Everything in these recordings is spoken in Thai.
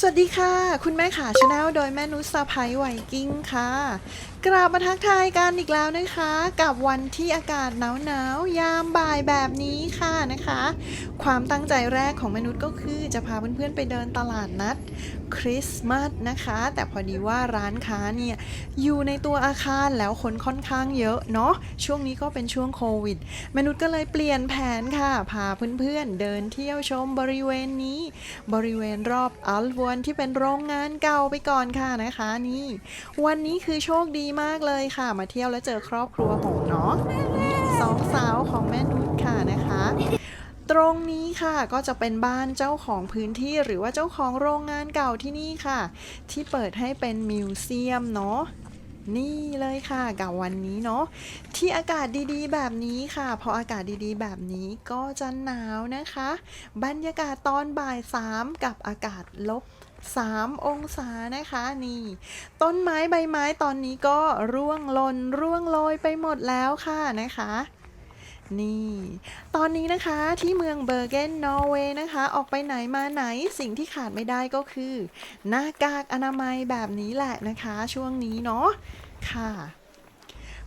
สวัสดีค่ะ คุณแม่ขาชาแนลโดยแม่นุสะพ้ยไวกิ้งค่ะกราบมาทักทายกันอีกแล้วนะคะ กับวันที่อากาศหนาวหนาวยามบ่ายแบบนี้ค่ะนะคะ ความตั้งใจแรกของแมนุชก็คือจะพาเพื่อนๆไปเดินตลาดนัดคริสต์มาสนะคะ แต่พอดีว่าร้านค้าเนี่ยอยู่ในตัวอาคารแล้วคนค่อนข้างเยอะเนาะช่วงนี้ก็เป็นช่วงโควิดแมนุชก็เลยเปลี่ยนแผนค่ะ พาเพื่อนๆเดินเที่ยวชมบริเวณนี้ บริเวณรอบอัลวนที่เป็นโรงงานเก่าไปก่อนค่ะนะคะนี่ วันนี้คือโชคดีมากเลยค่ะ มาเที่ยวแล้วเจอครอบครัวหงเนาะสองสาวของแม่นุชค่ะนะคะตรงนี้ค่ะก็จะเป็นบ้านเจ้าของพื้นที่หรือว่าเจ้าของโรงงานเก่าที่นี่ค่ะ ที่เปิดให้เป็นมิวเซียมเนาะ นี่เลยค่ะกับวันนี้เนาะที่อากาศดีๆ แบบนี้ค่ะพออากาศดีๆ แบบนี้ก็จะหนาวนะคะ บรรยากาศตอนบ่ายสามกับอากาศลบ3 องศานะคะนี่ ต้นไม้ใบไม้ตอนนี้ก็ร่วงหล่นร่วงโรยไปหมดแล้วค่ะนะคะ นี่ ตอนนี้นะคะที่เมืองเบอร์เกนนอร์เวย์นะคะ ออกไปไหนมาไหนสิ่งที่ขาดไม่ได้ก็คือ หน้ากากอนามัยแบบนี้แหละนะคะ ช่วงนี้เนาะ ค่ะ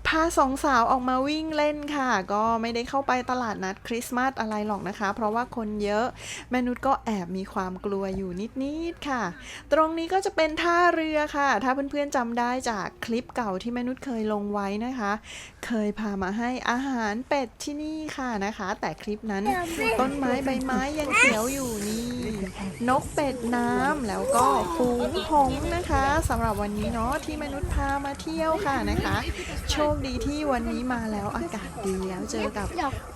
พาสองสาวออกมาวิ่งเล่นค่ะ ก็ไม่ได้เข้าไปตลาดนัดคริสต์มาสอะไรหรอกนะคะ เพราะว่าคนเยอะ แมนุษย์ก็แอบมีความกลัวอยู่นิด ๆ ค่ะ ตรงนี้ก็จะเป็นท่าเรือค่ะ ถ้าเพื่อน ๆจำได้จากคลิปเก่าที่แมนุษย์เคยลงไว้นะคะ เคยพามาให้อาหารเป็ดที่นี่ค่ะนะคะ แต่คลิปนั้นต้นไม้ใบไม้ยังเขียวอยู่นี่ นกเป็ดน้ำแล้วก็ฝูงหงส์นะคะสำหรับวันนี้เนาะที่มนุษย์พามาเที่ยวค่ะนะคะ โชคดีที่วันนี้มาแล้วอากาศดีแล้วเจอกับ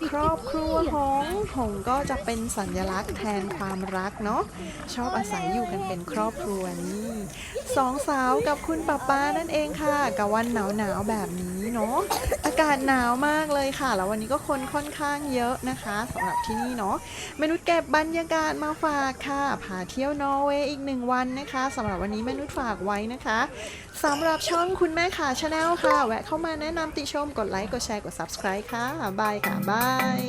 ครอบครัวหงส์หงส์ก็จะเป็นสัญลักษณ์แทนความรักเนาะชอบอาศัยอยู่กันเป็นครอบครัวนี่สองสาวกับคุณป้าป้านั่นเองค่ะกับวันหนาวหนาวๆแบบนี้เนาะอากาศหนาวมากเลยค่ะ แล้ววันนี้ก็คนค่อนข้างเยอะนะคะสำหรับที่นี่เนาะมนุษย์เก็บบรรยากาศมาฝากค่ะพาเที่ยวนอร์เวย์อีกหนึ่งวันนะคะสำหรับวันนี้มนุษย์ฝากไว้นะคะสำหรับช่องคุณแม่ขาชาแนลค่ะ แวะเข้ามาแนะนำติชมกดไลค์กดแชร์กด subscribe ค่ะบายค่ะบาย